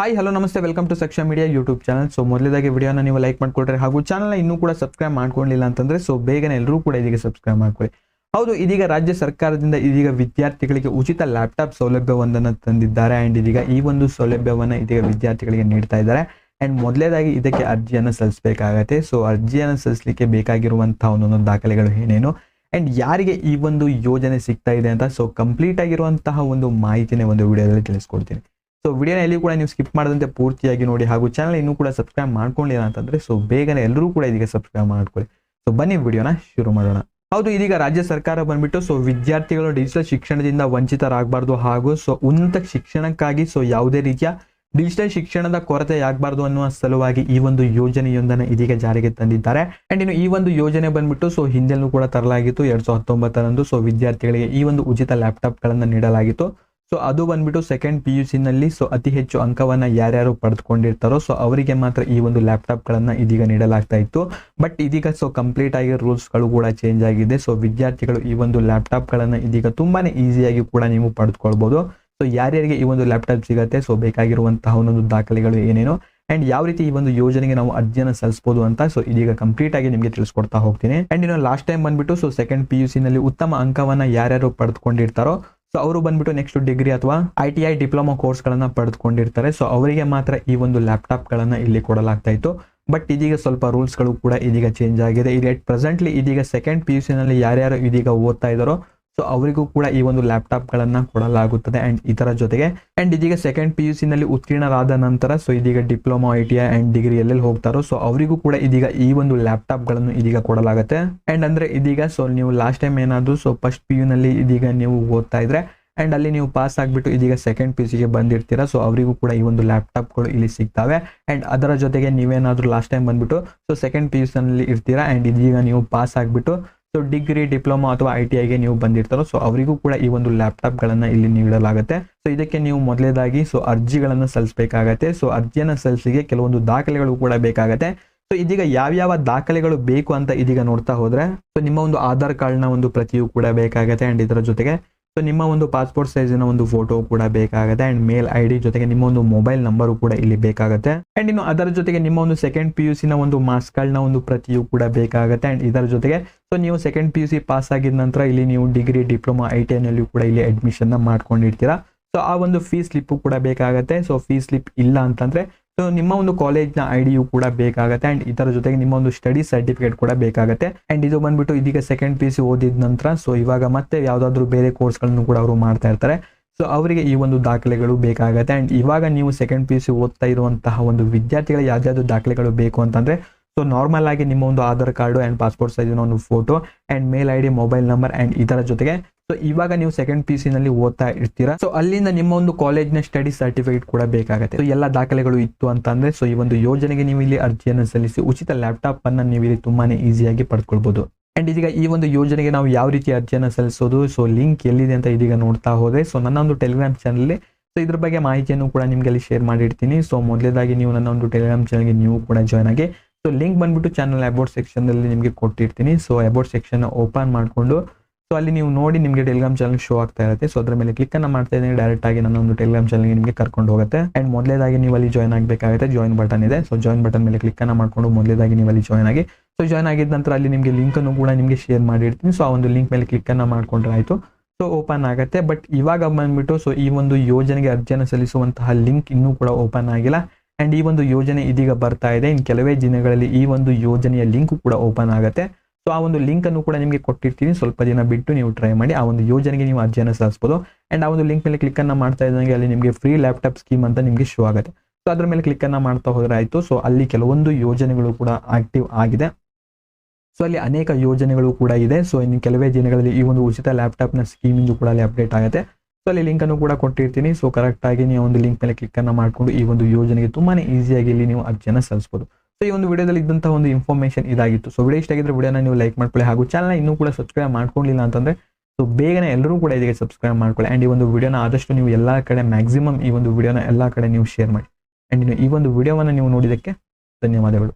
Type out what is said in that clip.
Hi hello ನಮಸ್ತೆ. Welcome to ಸಕ್ಷ media YouTube channel so ಮೊದಲೇದಾಗಿ ವಿಡಿಯೋನ ನೀವು ಲೈಕ್ ಮಾಡ್ಕೊಳ್ರಿ ಹಾಗೂ ಚಾನಲ್ನ ಇನ್ನೂ ಕೂಡ ಸಬ್ಸ್ಕ್ರೈಬ್ ಮಾಡ್ಕೊಂಡಿಲ್ಲ ಅಂತಂದ್ರೆ ಸೊ ಬೇಗನೆ ಎಲ್ಲರೂ ಕೂಡ ಇದೀಗ ಸಬ್ಸ್ಕ್ರೈಬ್ ಮಾಡ್ಕೊಳ್ಳಿ. ಹೌದು, ಇದೀಗ ರಾಜ್ಯ ಸರ್ಕಾರದಿಂದ ಇದೀಗ ವಿದ್ಯಾರ್ಥಿಗಳಿಗೆ ಉಚಿತ ಲ್ಯಾಪ್ಟಾಪ್ ಸೌಲಭ್ಯವೊಂದನ್ನು ತಂದಿದ್ದಾರೆ. ಅಂಡ್ ಇದೀಗ ಈ ಒಂದು ಸೌಲಭ್ಯವನ್ನು ಇದೀಗ ವಿದ್ಯಾರ್ಥಿಗಳಿಗೆ ನೀಡ್ತಾ ಇದ್ದಾರೆ. ಅಂಡ್ ಮೊದಲೇದಾಗಿ ಇದಕ್ಕೆ ಅರ್ಜಿಯನ್ನು ಸಲ್ಲಿಸಬೇಕಾಗತ್ತೆ. ಸೊ ಅರ್ಜಿಯನ್ನು ಸಲ್ಲಿಸಲಿಕ್ಕೆ ಬೇಕಾಗಿರುವಂತಹ ಒಂದೊಂದು ದಾಖಲೆಗಳು ಏನೇನು? ಅಂಡ್ ಯಾರಿಗೆ ಈ ಒಂದು ಯೋಜನೆ ಸಿಗ್ತಾ ಇದೆ ಅಂತ? ಸೊ ಕಂಪ್ಲೀಟ್ ಆಗಿರುವಂತಹ ಒಂದು ಮಾಹಿತಿನೇ ಒಂದು ವಿಡಿಯೋದಲ್ಲಿ ತಿಳಿಸ್ಕೊಡ್ತೀನಿ. ಸೊ ವಿಡಿಯೋನ ಎಲ್ಲಿ ಕೂಡ ನೀವು ಸ್ಕಿಪ್ ಮಾಡದಂತೆ ಪೂರ್ತಿಯಾಗಿ ನೋಡಿ ಹಾಗೂ ಚಾನಲ್ ಇನ್ನೂ ಕೂಡ ಸಬ್ಸ್ಕ್ರೈಬ್ ಮಾಡ್ಕೊಂಡಿಲ್ಲ ಅಂತಂದ್ರೆ ಸೊ ಬೇಗನೆ ಎಲ್ಲರೂ ಕೂಡ ಇದೀಗ ಸಬ್ಸ್ಕ್ರೈಬ್ ಮಾಡ್ಕೊಳ್ಳಿ. ಸೊ ಬನ್ನಿ ವಿಡಿಯೋನ ಶುರು ಮಾಡೋಣ. ಹೌದು, ಇದೀಗ ರಾಜ್ಯ ಸರ್ಕಾರ ಬಂದ್ಬಿಟ್ಟು ಸೊ ವಿದ್ಯಾರ್ಥಿಗಳು ಡಿಜಿಟಲ್ ಶಿಕ್ಷಣದಿಂದ ವಂಚಿತರಾಗಬಾರ್ದು ಹಾಗೂ ಸೊ ಉನ್ನತ ಶಿಕ್ಷಣಕ್ಕಾಗಿ ಸೊ ಯಾವುದೇ ರೀತಿಯ ಡಿಜಿಟಲ್ ಶಿಕ್ಷಣದ ಕೊರತೆ ಆಗಬಾರ್ದು ಅನ್ನುವ ಸಲುವಾಗಿ ಈ ಒಂದು ಯೋಜನೆಯೊಂದನ್ನು ಇದೀಗ ಜಾರಿಗೆ ತಂದಿದ್ದಾರೆ. ಅಂಡ್ ಇನ್ನು ಈ ಒಂದು ಯೋಜನೆ ಬಂದ್ಬಿಟ್ಟು ಸೊ ಹಿಂದೆಲ್ಲೂ ಕೂಡ ತರಲಾಗಿತ್ತು. ಎರಡ್ ಸಾವಿರದ ಹತ್ತೊಂಬತ್ತರಂದು ಸೊ ವಿದ್ಯಾರ್ಥಿಗಳಿಗೆ ಈ ಒಂದು ಉಚಿತ ಲ್ಯಾಪ್ಟಾಪ್ಗಳನ್ನು ನೀಡಲಾಗಿತ್ತು. ಸೊ ಅದು ಬಂದ್ಬಿಟ್ಟು ಸೆಕೆಂಡ್ ಪಿ ಯು ಸಿ ನಲ್ಲಿ ಸೊ ಅತಿ ಹೆಚ್ಚು ಅಂಕವನ್ನ ಯಾರ್ಯಾರು ಪಡೆದುಕೊಂಡಿರ್ತಾರೋ ಸೊ ಅವರಿಗೆ ಮಾತ್ರ ಈ ಒಂದು ಲ್ಯಾಪ್ಟಾಪ್ ಗಳನ್ನ ಇದೀಗ ನೀಡಲಾಗ್ತಾ ಇತ್ತು. ಬಟ್ ಇದೀಗ ಸೊ ಕಂಪ್ಲೀಟ್ ಆಗಿ ರೂಲ್ಸ್ಗಳು ಕೂಡ ಚೇಂಜ್ ಆಗಿದೆ. ಸೊ ವಿದ್ಯಾರ್ಥಿಗಳು ಈ ಒಂದು ಲ್ಯಾಪ್ಟಾಪ್ ಗಳನ್ನ ಇದೀಗ ತುಂಬಾನೇ ಈಸಿಯಾಗಿ ಕೂಡ ನೀವು ಪಡೆದುಕೊಳ್ಬಹುದು ಸೊ ಯಾರ್ಯಾರಿಗೆ ಈ ಒಂದು ಲ್ಯಾಪ್ಟಾಪ್ ಸಿಗುತ್ತೆ ಸೊ ಬೇಕಾಗಿರುವಂತಹ ಒಂದೊಂದು ದಾಖಲೆಗಳು ಏನೇನು. ಅಂಡ್ ಯಾವ ರೀತಿ ಈ ಒಂದು ಯೋಜನೆಗೆ ನಾವು ಅರ್ಜಿಯನ್ನು ಸಲ್ಲಿಸಬಹುದು ಅಂತ ಸೊ ಇದೀಗ ಕಂಪ್ಲೀಟ್ ಆಗಿ ನಿಮಗೆ ತಿಳಿಸ್ಕೊಡ್ತಾ ಹೋಗ್ತೀನಿ. ಅಂಡ್ ಇನ್ನು ಲಾಸ್ಟ್ ಟೈಮ್ ಬಂದ್ಬಿಟ್ಟು so second P U C ನಲ್ಲಿ ಉತ್ತಮ ಅಂಕವನ್ನ ಯಾರ್ಯಾರು ಪಡೆದುಕೊಂಡಿರ್ತಾರೋ ಸೊ ಅವರು ಬಂದ್ಬಿಟ್ಟು ನೆಕ್ಸ್ಟ್ ಡಿಗ್ರಿ ಅಥವಾ I T I diploma course ಗಳನ್ನ ಪಡೆದುಕೊಂಡಿರ್ತಾರೆ. ಸೊ ಅವರಿಗೆ ಮಾತ್ರ ಈ ಒಂದು ಲ್ಯಾಪ್ಟಾಪ್ ಗಳನ್ನ ಇಲ್ಲಿ ಕೊಡಲಾಗ್ತಾ ಇತ್ತು. ಬಟ್ ಇದೀಗ ಸ್ವಲ್ಪ ರೂಲ್ಸ್ಗಳು ಕೂಡ ಇದೀಗ ಚೇಂಜ್ ಆಗಿದೆ. ಈಗ ಪ್ರೆಸೆಂಟ್ಲಿ ಇದೀಗ ಸೆಕೆಂಡ್ ಪಿ ಯು ಸಿ ನಲ್ಲಿ ಯಾರ್ಯಾರು ಇದೀಗ ಓದ್ತಾ ಇದಾರೋ ಸೊ ಅವರಿಗೂ ಕೂಡ ಈ ಒಂದು ಲ್ಯಾಪ್ಟಾಪ್ ಗಳನ್ನ ಕೊಡಲಾಗುತ್ತದೆ ಅಂಡ್ ಇದರ ಜೊತೆಗೆ ಅಂಡ್ ಇದೀಗ ಸೆಕೆಂಡ್ ಪಿ ಯು ಸಿನಲ್ಲಿ ಉತ್ತೀರ್ಣರಾದ ನಂತರ ಸೊ ಇದೀಗ diploma I T I and degree ಎಲ್ಲೆಲ್ಲಿ ಹೋಗ್ತಾರೋ ಸೊ ಅವರಿಗೂ ಕೂಡ ಇದೀಗ ಈ ಒಂದು ಲ್ಯಾಪ್ಟಾಪ್ಗಳನ್ನು ಇದೀಗ ಕೊಡಲಾಗುತ್ತೆ. ಅಂಡ್ ಅಂದ್ರೆ ಇದೀಗ ಸೊ ನೀವು ಲಾಸ್ಟ್ ಟೈಮ್ ಏನಾದ್ರು ಸೊ ಫಸ್ಟ್ ಪಿ ಯು ನಲ್ಲಿ ಇದೀಗ ನೀವು ಓದ್ತಾ ಇದ್ರೆ ಅಂಡ್ ಅಲ್ಲಿ ನೀವು ಪಾಸ್ ಆಗಿಬಿಟ್ಟು ಇದೀಗ ಸೆಕೆಂಡ್ ಪಿ ಗೆ ಬಂದಿರ್ತೀರಾ ಸೊ ಅವರಿಗೂ ಕೂಡ ಈ ಒಂದು ಲ್ಯಾಪ್ಟಾಪ್ಗಳು ಇಲ್ಲಿ ಸಿಗ್ತವೆ. ಅಂಡ್ ಅದರ ಜೊತೆಗೆ ನೀವೇನಾದರೂ ಲಾಸ್ಟ್ ಟೈಮ್ ಬಂದ್ಬಿಟ್ಟು ಸೊ ಸೆಕೆಂಡ್ ಪಿ ಯು ಇರ್ತೀರಾ ಅಂಡ್ ಇದೀಗ ನೀವು ಪಾಸ್ ಆಗ್ಬಿಟ್ಟು ಸೊ ಡಿಗ್ರಿ, ಡಿಪ್ಲೊಮಾ ಅಥವಾ ಐ ಟಿ ಐಗೆ ನೀವು ಬಂದಿರ್ತಾರೋ ಸೊ ಅವರಿಗೂ ಕೂಡ ಈ ಒಂದು ಲ್ಯಾಪ್ಟಾಪ್ ಗಳನ್ನ ಇಲ್ಲಿ ನೀಡಲಾಗುತ್ತೆ. ಸೊ ಇದಕ್ಕೆ ನೀವು ಮೊದಲೇದಾಗಿ ಸೊ ಅರ್ಜಿಗಳನ್ನ ಸಲ್ಲಿಸಬೇಕಾಗತ್ತೆ. ಸೊ ಅರ್ಜಿಯನ್ನ ಸಲ್ಲಿಸಿಗೆ ಕೆಲವೊಂದು ದಾಖಲೆಗಳು ಕೂಡ ಬೇಕಾಗತ್ತೆ. ಸೊ ಇದೀಗ ಯಾವ್ಯಾವ ದಾಖಲೆಗಳು ಬೇಕು ಅಂತ ಇದೀಗ ನೋಡ್ತಾ ಹೋದ್ರೆ ಸೊ ನಿಮ್ಮ ಒಂದು ಆಧಾರ್ ಕಾರ್ಡ್ನ ಒಂದು ಪ್ರತಿಯೂ ಕೂಡ ಬೇಕಾಗತ್ತೆ. ಅಂಡ್ ಇದರ ಜೊತೆಗೆ ಸೊ ನಿಮ್ಮ ಒಂದು ಪಾಸ್ಪೋರ್ಟ್ ಸೈಜಿನ ಒಂದು ಫೋಟೋ ಕೂಡ ಬೇಕಾಗುತ್ತೆ ಅಂಡ್ ಮೇಲ್ ಐ ಡಿ ಜೊತೆಗೆ ನಿಮ್ಮ ಒಂದು ಮೊಬೈಲ್ ನಂಬರ್ ಕೂಡ ಇಲ್ಲಿ ಬೇಕಾಗುತ್ತೆ. ಅಂಡ್ ಇನ್ನು ಅದರ ಜೊತೆಗೆ ನಿಮ್ಮ ಒಂದು ಸೆಕೆಂಡ್ ಪಿ ಯು ಸಿ ನ ಒಂದು ಮಾರ್ಕ್ಸ್ಗಳನ್ನ ಒಂದು ಪ್ರತಿಯು ಕೂಡ ಬೇಕಾಗುತ್ತೆ ಅಂಡ್ ಇದರ ಜೊತೆಗೆ ಸೊ ನೀವು second P U C pass ಆಗಿದ ನಂತರ ಇಲ್ಲಿ ನೀವು ಡಿಗ್ರಿ ಡಿಪ್ಲೊಮಾ ಐ ಟಿ ಕೂಡ ಇಲ್ಲಿ ಅಡ್ಮಿಷನ್ನ ಮಾಡ್ಕೊಂಡಿರ್ತೀರಾ. ಸೊ ಆ ಒಂದು ಫೀ ಸ್ಲಿಪ್ ಕೂಡ ಬೇಕಾಗುತ್ತೆ. ಸೊ ಫೀ ಸ್ಲಿಪ್ ಇಲ್ಲ ಅಂತಂದ್ರೆ ಸೊ ನಿಮ್ಮ ಒಂದು ಕಾಲೇಜ್ನ ಐ ಡಿಯು ಕೂಡ ಬೇಕಾಗುತ್ತೆ ಅಂಡ್ ಇದರ ಜೊತೆಗೆ ನಿಮ್ಮ ಒಂದು ಸ್ಟಡಿ ಸರ್ಟಿಫಿಕೇಟ್ ಕೂಡ ಬೇಕಾಗುತ್ತೆ. ಅಂಡ್ ಇದು ಬಂದ್ಬಿಟ್ಟು ಇದೀಗ ಸೆಕೆಂಡ್ ಪಿ ಸಿ ಓದಿದ ನಂತರ ಸೊ ಇವಾಗ ಮತ್ತೆ ಯಾವ್ದಾದ್ರು ಬೇರೆ ಕೋರ್ಸ್ಗಳನ್ನು ಕೂಡ ಅವರು ಮಾಡ್ತಾ ಇರ್ತಾರೆ. ಸೊ ಅವರಿಗೆ ಈ ಒಂದು ದಾಖಲೆಗಳು ಬೇಕಾಗುತ್ತೆ. ಅಂಡ್ ಇವಾಗ ನೀವು ಸೆಕೆಂಡ್ ಪಿ ಯು ಸಿ ಓದ್ತಾ ಇರುವಂತಹ ಒಂದು ವಿದ್ಯಾರ್ಥಿಗಳ ಯಾವ್ದಾದ್ರು ದಾಖಲೆಗಳು ಬೇಕು ಅಂತಂದ್ರೆ ಸೊ ನಾರ್ಮಲ್ ಆಗಿ ನಿಮ್ಮ ಒಂದು ಆಧಾರ್ ಕಾರ್ಡು ಅಂಡ್ ಪಾಸ್ಪೋರ್ಟ್ ಸೈಜಿನ ಒಂದು photo and mail I mobile number and ಇದರ ಜೊತೆಗೆ ಸೊ ಇವಾಗ ನೀವು ಸೆಕೆಂಡ್ ಪಿ ಸಿ ನಲ್ಲಿ ಓದ್ತಾ ಇರ್ತೀರಾ? ಸೊ ಅಲ್ಲಿಂದ ನಿಮ್ಮ ಒಂದು ಕಾಲೇಜ್ನ ಸ್ಟಡಿ ಸರ್ಟಿಫಿಕೇಟ್ ಕೂಡ ಬೇಕಾಗುತ್ತೆ. ಎಲ್ಲ ದಾಖಲೆಗಳು ಇತ್ತು ಅಂತ ಅಂದ್ರೆ ಸೊ ಈ ಒಂದು ಯೋಜನೆಗೆ ನೀವು ಇಲ್ಲಿ ಅರ್ಜಿಯನ್ನು ಸಲ್ಲಿಸಿ, ಉಚಿತ ಲ್ಯಾಪ್ಟಾಪ್ ಅನ್ನ ನೀವು ಇಲ್ಲಿ ತುಂಬಾನೇ ಈಸಿಯಾಗಿ ಪಡ್ಕೊಳ್ಬಹುದು ಅಂಡ್ ಇದೀಗ ಈ ಒಂದು ಯೋಜನೆಗೆ ನಾವು ಯಾವ ರೀತಿ ಅರ್ಜಿಯನ್ನು ಸಲ್ಲಿಸೋದು? ಸೊ ಲಿಂಕ್ ಎಲ್ಲಿದೆ ಅಂತ ಇದೀಗ ನೋಡ್ತಾ ಹೋದ್ರೆ ಸೊ ನನ್ನ ಒಂದು ಟೆಲಿಗ್ರಾಮ್ ಚಾನಲ್ ಸೊ ಇದ್ರ ಬಗ್ಗೆ ಮಾಹಿತಿಯನ್ನು ಕೂಡ ನಿಮ್ಗೆ ಅಲ್ಲಿ ಶೇರ್ ಮಾಡಿರ್ತೀನಿ. ಸೊ ಮೊದಲೇದಾಗಿ ನೀವು ನನ್ನ ಒಂದು ಟೆಲಿಗ್ರಾಮ್ ಚಾನಲ್ಗೆ ನೀವು ಕೂಡ ಜಾಯ್ನ್ ಆಗಿ ಸೊ ಲಿಂಕ್ ಬಂದ್ಬಿಟ್ಟು ಚಾನಲ್ ಅಬೌಟ್ ಸೆಕ್ಷನ್ ಅಲ್ಲಿ ನಿಮಗೆ ಕೊಟ್ಟಿರ್ತೀನಿ. ಸೊ ಅಬೌಟ್ ಸೆಕ್ಷನ್ ಓಪನ್ ಮಾಡಿಕೊಂಡು ಸೊ ಅಲ್ಲಿ ನೀವು ನೋಡಿ ನಿಮಗೆ ಟೆಲಿಗ್ರಾಮ್ ಚಾನಲ್ ಶೋ ಆಗ್ತಾ ಇರುತ್ತೆ. ಸೊ ಅದ್ರ ಮೇಲೆ ಕ್ಲಿಕ್ ಅನ್ನ ಮಾಡ್ತಾ ಇದ್ದೀನಿ ಡೈರೆಕ್ಟ್ ಆಗಿ ನನ್ನ ಒಂದು ಟೆಲಿಗ್ರಾಮ್ ಚಾನಲ್ಗೆ ನಿಮಗೆ ಕರ್ಕೊಂಡು ಹೋಗುತ್ತೆ. ಅಂಡ್ ಮೊದಲೇದಾಗಿ ನೀವು ಅಲ್ಲಿ ಜಾಯ್ನ್ ಆಗಬೇಕಾಗುತ್ತೆ. ಜಾಯ್ನ್ ಬಟನ್ ಇದೆ. ಸೊ ಜಾಯ್ನ್ ಬಟನ್ ಮೇಲೆ ಕ್ಲಿಕ್ ಅನ್ನ ಮಾಡ್ಕೊಂಡು ಮೊದಲೇದಾಗಿ ನೀವು ಅಲ್ಲಿ ಜಾಯ್ನ್ ಆಗಿ. ಸೊ ಜಾಯ್ನ್ ಆಗಿದ ನಂತರ ಅಲ್ಲಿ ನಿಮಗೆ ಲಿಂಕ್ ಅನ್ನು ಕೂಡ ನಿಮಗೆ ಶೇರ್ ಮಾಡಿರ್ತೀನಿ. ಸೊ ಆ ಒಂದು ಲಿಂಕ್ ಮೇಲೆ ಕ್ಲಿಕ್ ಅನ್ನ ಮಾಡ್ಕೊಂಡ್ರೆ ಆಯ್ತು. ಸೊ ಓಪನ್ ಆಗುತ್ತೆ. ಬಟ್ ಇವಾಗ ಬಂದ್ಬಿಟ್ಟು ಸೊ ಈ ಒಂದು ಯೋಜನೆಗೆ ಅರ್ಜಿಯನ್ನು ಸಲ್ಲಿಸುವಂತಹ ಲಿಂಕ್ ಇನ್ನೂ ಕೂಡ ಓಪನ್ ಆಗಿಲ್ಲ. ಅಂಡ್ ಈ ಒಂದು ಯೋಜನೆ ಇದೀಗ ಬರ್ತಾ ಇದೆ. ಇನ್ನು ಕೆಲವೇ ದಿನಗಳಲ್ಲಿ ಈ ಒಂದು ಯೋಜನೆಯ ಲಿಂಕ್ ಕೂಡ ಓಪನ್ ಆಗುತ್ತೆ. ಸೊ ಆ ಒಂದು ಲಿಂಕ್ ಅನ್ನು ಕೂಡ ನಿಮಗೆ ಕೊಟ್ಟಿರ್ತೀನಿ. ಸ್ವಲ್ಪ ದಿನ ಬಿಟ್ಟು ನೀವು ಟ್ರೈ ಮಾಡಿ, ಆ ಒಂದು ಯೋಜನೆಗೆ ನೀವು ಅರ್ಜಿಯನ್ನು ಸಲ್ಲಿಸಬಹುದು ಅಂಡ್ ಆ ಒಂದು ಲಿಂಕ್ ಮೇಲೆ ಕ್ಲಿಕ್ ಅನ್ನ ಮಾಡ್ತಾ ಇದ್ದಂಗೆ ಅಲ್ಲಿ ನಿಮಗೆ ಫ್ರೀ ಲ್ಯಾಪ್ಟಾಪ್ ಸ್ಕೀಮ್ ಅಂತ ನಿಮಗೆ ಶೋ ಆಗುತ್ತೆ. ಸೊ ಅದ್ರ ಮೇಲೆ ಕ್ಲಿಕ್ ಅನ್ನ ಮಾಡ್ತಾ ಹೋದ್ರೆ ಆಯ್ತು. ಸೊ ಅಲ್ಲಿ ಕೆಲವೊಂದು ಯೋಜನೆಗಳು ಕೂಡ ಆಕ್ಟಿವ್ ಆಗಿದೆ. ಸೊ ಅಲ್ಲಿ ಅನೇಕ ಯೋಜನೆಗಳು ಕೂಡ ಇದೆ. ಸೊ ಇನ್ನು ಕೆಲವೇ ದಿನಗಳಲ್ಲಿ ಈ ಒಂದು ಉಚಿತ ಲ್ಯಾಪ್ಟಾಪ್ನ ಸ್ಕೀಮಿಂದು ಕೂಡ ಅಲ್ಲಿ ಅಪ್ಡೇಟ್ ಆಗುತ್ತೆ. ಸೊ ಅಲ್ಲಿ ಲಿಂಕ್ ಅನ್ನು ಕೂಡ ಕೊಟ್ಟಿರ್ತೀನಿ. ಸೊ ಕರೆಕ್ಟ್ ಆಗಿ ನೀವು ಒಂದು ಲಿಂಕ್ ಮೇಲೆ ಕ್ಲಿಕ್ ಮಾಡಿಕೊಂಡು ಈ ಒಂದು ಯೋಜನೆಗೆ ತುಂಬಾ ಈಸಿಯಾಗಿ ಇಲ್ಲಿ ನೀವು ಅರ್ಜಿಯನ್ನು ಸಲ್ಲಿಸಬಹುದು ಸೊ ಈ ಒಂದು ವಿಡಿಯೋದಲ್ಲಿ ಇದ್ದಂತಹ ಒಂದು ಇನ್ಫಾರ್ಮೇಷನ್ ಇದಾಗಿತ್ತು. ಸೊ ವಿಡಿಯೋ ಇಷ್ಟ ಆಗಿದ್ರೆ ವಿಡಿಯೋನ ನೀವು ಲೈಕ್ ಮಾಡ್ಕೊಳ್ಳಿ ಹಾಗೂ ಚಾನಲ್ ಇನ್ನೂ ಕೂಡ ಸಬ್ಸ್ಕ್ರೈಬ್ ಮಾಡ್ಕೊಂಡಿಲ್ಲ ಅಂತಂದ್ರೆ ಸೊ ಬೇಗನೆ ಎಲ್ಲರೂ ಕೂಡ ಇದಕ್ಕೆ ಸಬ್ಸ್ಕ್ರೈಬ್ ಮಾಡ್ಕೊಳ್ಳಿ. ಆ್ಯಂಡ್ ಈ ಒಂದು ವಿಡಿಯೋನ ಆದಷ್ಟು ನೀವು ಎಲ್ಲಾ ಕಡೆ ಮ್ಯಾಕ್ಸಿಮಮ್ ಈ ಒಂದು ವಿಡಿಯೋನ ಎಲ್ಲಾ ಕಡೆ ನೀವು ಶೇರ್ ಮಾಡಿ. ಅಂಡ್ ಈ ಒಂದು ವಿಡಿಯೋವನ್ನು ನೀವು ನೋಡಿದ್ದಕ್ಕೆ ಧನ್ಯವಾದಗಳು.